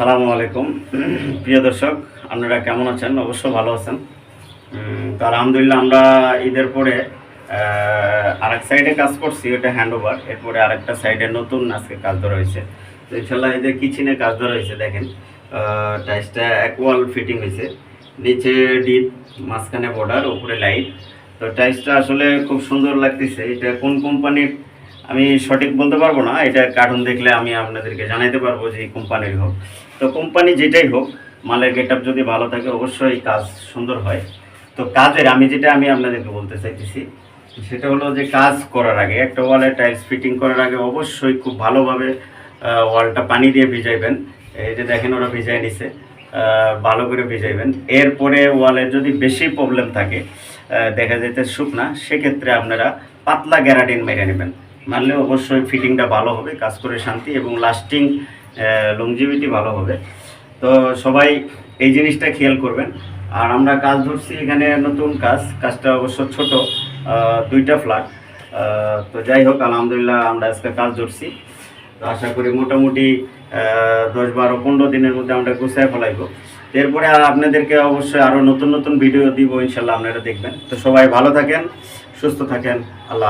আসসালামু আলাইকুম। প্রিয় দর্শক, আপনারা কেমন আছেন? অবশ্য ভালো আছেন। তো আলহামদুলিল্লাহ আমরা ঈদের পরে আরেক সাইডে কাজ করছি ওটা হ্যান্ড ওভার এরপরে আরেকটা সাইডে নতুন আজকে কাজ ধরা হয়েছে। তো ইনশাল্লাহ এদের কিচেনে কাজ ধরা হয়েছে, দেখেন। টাইসটা ওয়াল ফিটিং হয়েছে। নিচে ডিপ মাঝখানে বর্ডার উপরে লাইট তো টাইসটা আসলে খুব সুন্দর লাগতেছে। এটা কোন কোম্পানির আমি সঠিক বলতে পারব না, এটা কার্টুন দেখলে আমি আপনাদেরকে জানাইতে পারব যে কোম্পানির হোক। তো কোম্পানি যেটাই হোক, মালের গেট যদি ভালো থাকে, অবশ্যই কাজ সুন্দর হয়। তো কাজের, আমি যেটা আমি আপনাদেরকে বলতে চাইতেছি, সেটা হলো যে কাজ করার আগে, একটা ওয়ালে টাইলস ফিটিং করার আগে অবশ্যই খুব ভালোভাবে ওয়ালটা পানি দিয়ে ভিজাইবেন। এই যে দেখেন ওরা ভিজাই নিছে ভালো করে ভিজাইবেন। এরপরে ওয়ালে যদি বেশি প্রবলেম থাকে দেখা যেতে শুকনা সেক্ষেত্রে আপনারা পাতলা গ্যারাডিন মেরে নেবেন। মারলে অবশ্যই ফিটিংটা ভালো হবে, কাজ করে শান্তি এবং লাস্টিং লংজিভিটি ভালো হবে। তো সবাই এই জিনিসটা খেয়াল করবেন। আর আমরা কাজ ধরছি এখানে নতুন কাজ, কাজটা অবশ্য ছোট দুইটা ফ্ল্যাট তো যাই হোক, আলহামদুলিল্লাহ আমরা আজকে কাজ ধরছি। তো আশা করি মোটামুটি দশ বারো পনেরো দিনের মধ্যে আমরা গুছায় ফেলাইব। এরপরে আপনাদেরকে অবশ্যই আরও নতুন নতুন ভিডিও দিব, ইনশাল্লাহ আপনারা দেখবেন। তো সবাই ভালো থাকেন, সুস্থ থাকেন, আল্লাহ